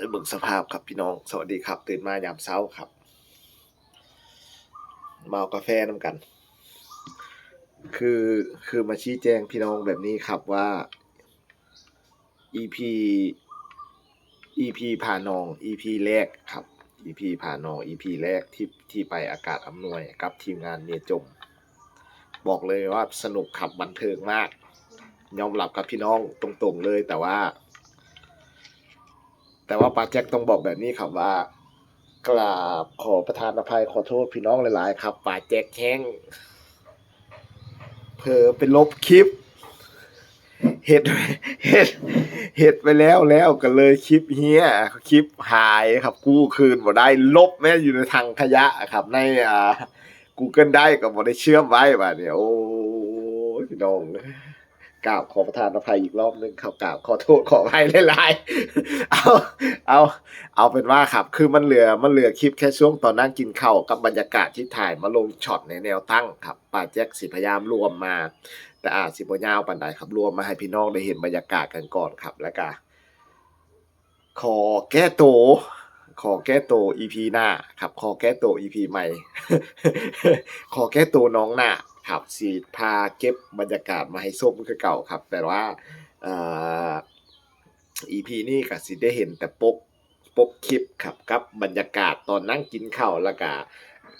ยเบิ่งสภาพครับพี่น้อง สวัสดีครับ ตื่นมายามเช้าครับมาเอากาแฟน้ำกัน คือคือมาชี้แจงพี่น้องแบบนี้ครับว่า EP EP ผ่านอง EP แรกครับ EP ผ่านอง EP แรกที่ที่ไปอากาศอำนวยกับทีมงานเมียจม บอกเลยว่าสนุกขับบันเทิงมาก ยอมรับกับพี่น้องตรงๆเลยแต่ว่า แต่ว่าปาแจ็คต้องบอกแบบนี้ครับว่ากราบขอประทานอภัยขอโทษพี่น้องหลาย ๆ ครับปาแจ็คแห้งเผลอไปลบคลิปเห็ดเห็ดเห็ดไปแล้วแล้วก็เลยคลิปเฮียคลิปหายครับ กู้คืนบ่ได้ลบแม่อยู่ในทางขยะครับ ในอ่า Google ได้ก็บ่ได้เชื่อมไว้บ่าเนี่ยโอ้ยพี่น้อง กราบขอประทานอภัยอีกรอบหนึงครับกราบขอโทษขออภัยหลายๆเอาเอาเอาเป็นว่าครับ คือมันเหลือมันเหลือคลิปแค่ช่วงตอนนั่งกินข้าวกับบรรยากาศที่ถ่ายมาลงช็อตในแนวตั้งครับป้าแจ็คสิพยายามรวมมา แต่อาจสิบยาวปานใดครับ รวมมาให้พี่น้องได้เห็นบรรยากาศกันก่อนครับแล้วก็ขอแก้ตัวขอแก้ตัว EP หน้าครับ ขอแก้ตัว EP ใหม่ ขอแก้ตัวน้องหน้า ครับสีพาเก็บบรรยากาศมาให้ส้มคือเก่าครับ แต่ว่าอีพีนี้ก็สิได้เห็นแต่ปกปกคลิปครับกับบรรยากาศตอนนั่งกินข้าวละกา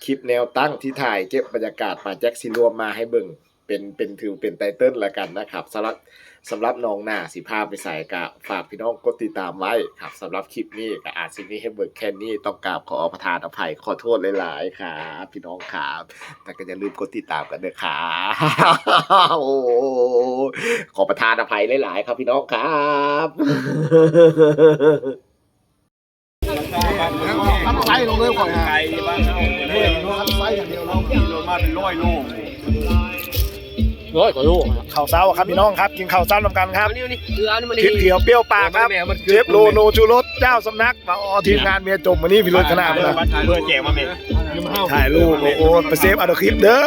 คลิปแนวตั้งที่ถ่ายเก็บบรรยากาศมาแจ็คสิรวมมาให้เบิ่ง เป็นเป็นถือเป็นไตเติ้ลละกันนะครับสำหรับสำหรับน้องหน้าสิพาไปใส่กะฝากพี่น้องกดติดตามไว้ครับสำหรับคลิปนี้ก็อาจสิมีให้เบิ่งแค่นี้ต้องกราบขอประทานอภัยขอโทษหลายๆครับพี่น้องครับแต่ก็อย่าลืมกดติดตามกันเด้อครับโอ้ขอประทานอภัยหลายๆ ครับพี่น้องครับทำไซลงเลยก่อนไก่บ้านเฮาเนี่ยทำไซอย่างเดียวเรากิโลมาเป็นร้อยโล ร้อยกว่าลูกข้าวเช้าครับพี่น้องครับกินข้าวเช้านำกันครับนี่นี่คืออันนี้มันพริกเขียวเปรี้ยวปากครับเชฟโลโนชูรสเจ้าสำนักมาออทีมงานเมียจมวันนี้พี่รถขนาดเบอนะร์วัดเบอร์แจกมาเมถ่ายรูปโอ้โหไปเซฟอัดคลิปเด้อ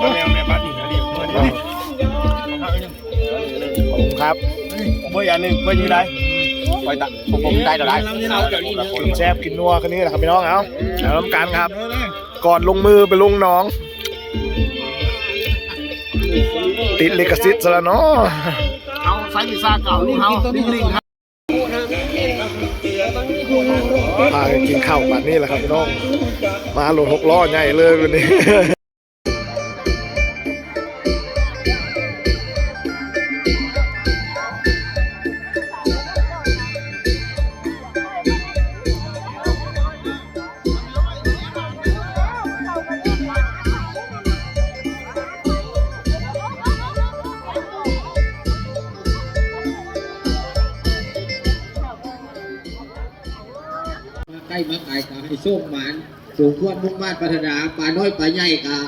แม่แม่บ้านนี่ดิขอบคุณครับเบอร์อย่างนึงเบอร์อยู่ไหนไปตัดผมผมได้ต่อได้กินแซ่บกินนัวคันนี้แหละครับพี่น้องเอาแล้วน้ำกันครับ ก่อนลงมือไปลงหน้อง ติดลิขสิทธิ์ซะแล้วเนาะเอาไซลิซ่าเก่านี่เขาลิงลิงครับพากันกินข้าวแบบนี้แหละครับพี่น้อง มาโหลดหกล้อใหญ่เลยวันนี้ ใกล้มาขายก็ให้โชคหมานสูงควรมุ่งมาตรปรารถนาป่าน้อยป่าใหญ่กา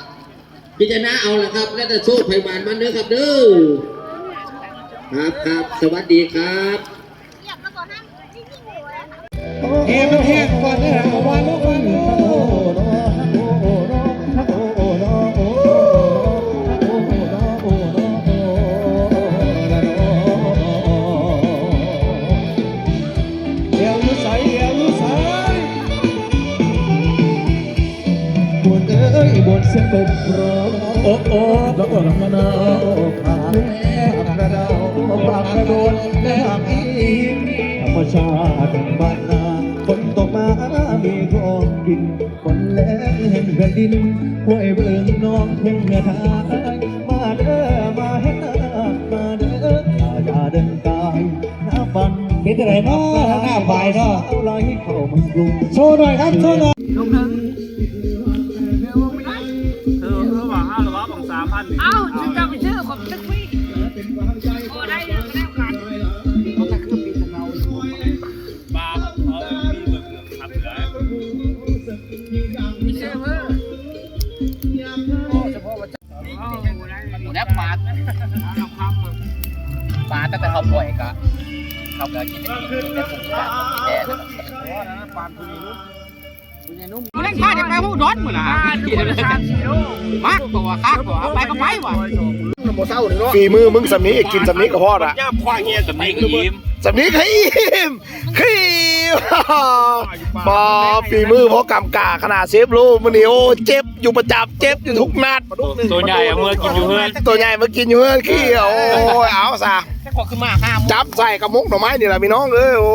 พิจารณาเอาละครับ แล้วจะโชคไผ่หมานมันเด้อครับเด้อครับครับสวัสดีครับเฮมันเฮก่อนเนี่ย บนเส้นกบรอโอ้โอ้แล้วก็มะนาวขาแม่กระดาวปากกระโดดและหักอีธรรมชาติบ้านนาฝนตกมามีของกินฝนแรงเห็นแผ่นดินห้วยเบิ่งน้องทุ่งเงาทายมาเด้อมาเห็นมาเด้ออย่าเดินกายหน้าบันเห็นอะไรบ้างหน้าบ่ายเนาะไหลเข้ามันกรุงโชว์หน่อยครับโชว์หน่อยเอ บาร์เขามีเบิกขับเหลือมีเชื่อเพื่อหมูแนบปลาปลาตั้งแต่เขาปล่อยกะเขาก็กินได้กินได้ถูกกันกินได้มันเล่นข้าจะไปหูดอนมือละขี่เลยกันมากกว่าข้าก็เอาไปก็ไปว่ะ ฝีมือมึงสำนี้กินสำนี้ก็พอละย่าควางเงี้ยสำนีก็ยิ้มสำนี้ครีมครีมบอฝีมือพอกำกาขนาดเซฟลูกมันนี่โอ้เจ็บอยู่ประจับเจ็บอยู่ทุกนัดตัวใหญ่อะเมื่อกินอยู่เพื่อนตัวใหญ่มากินอยู่เพื่อนขี้โอ้ยเอาซะแค่กว่าขึ้นมาห้าโมงจับใส่กระมุกหน่อไม้นี่แหละพี่น้องเอ้ยโอ้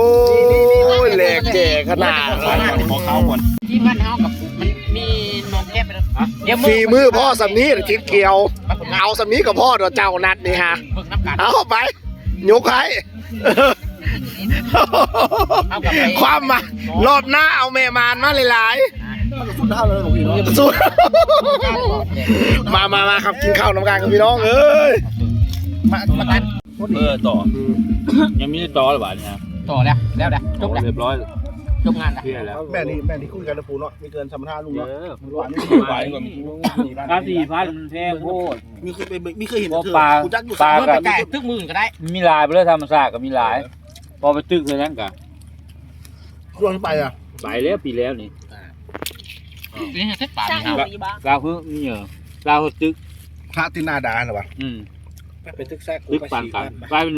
ยแหลกแก่ขนาดขอเขาก่อนที่บ้านเฮากับมันมีนมแก้ไป เลยเดี๋ยวฝีมือพ่อสำนี้น่ะทิดเกียว เอาสำนี้กับพ่อตัวเจ้านัดนี่ฮะ เบิ่งน้ำกันเอาไป ยกให้ ความมารอบหน้าเอาแม่มานมาหลายๆสุดมามามาครับกินข้าวน้ำกันกับพี่น้องเอ้ยมาประกันเออต่อ ยังไม่ได้ต่อหรือเปล่าเนี่ยต่อแล้วแล้วแล้วจบแล้วเรียบร้อย จบงานแล้วเคลียร์แล้วแม่นี่แม่นี่คุยกันนะปูเนาะไม่เกินสามพันห้าลุงเอเนาะอหวานหวานกว่าค่าสี่พันมันแพงโคตรมีเคยเป็นมีเคยเห็นเพราะเธอปลากูจักอยู่ปลาสามเมื่อพัไปนไก่ตึกหมื่นก็ได้ มีหลายไปเลยธรรมศาสตร์ก็มีหลาย พอไปตึกเลยนั่นกะช่วงที่ไปอะไปแล้วปีแล้วนี่นี่เซ็ตป่าเฮาลาวเพิ่งนี่เหรอลาวตึกพระที่นาดาเหรอวะอืมไปตึกแทรกกูตึกไปปานสี่กันพันไปเป็น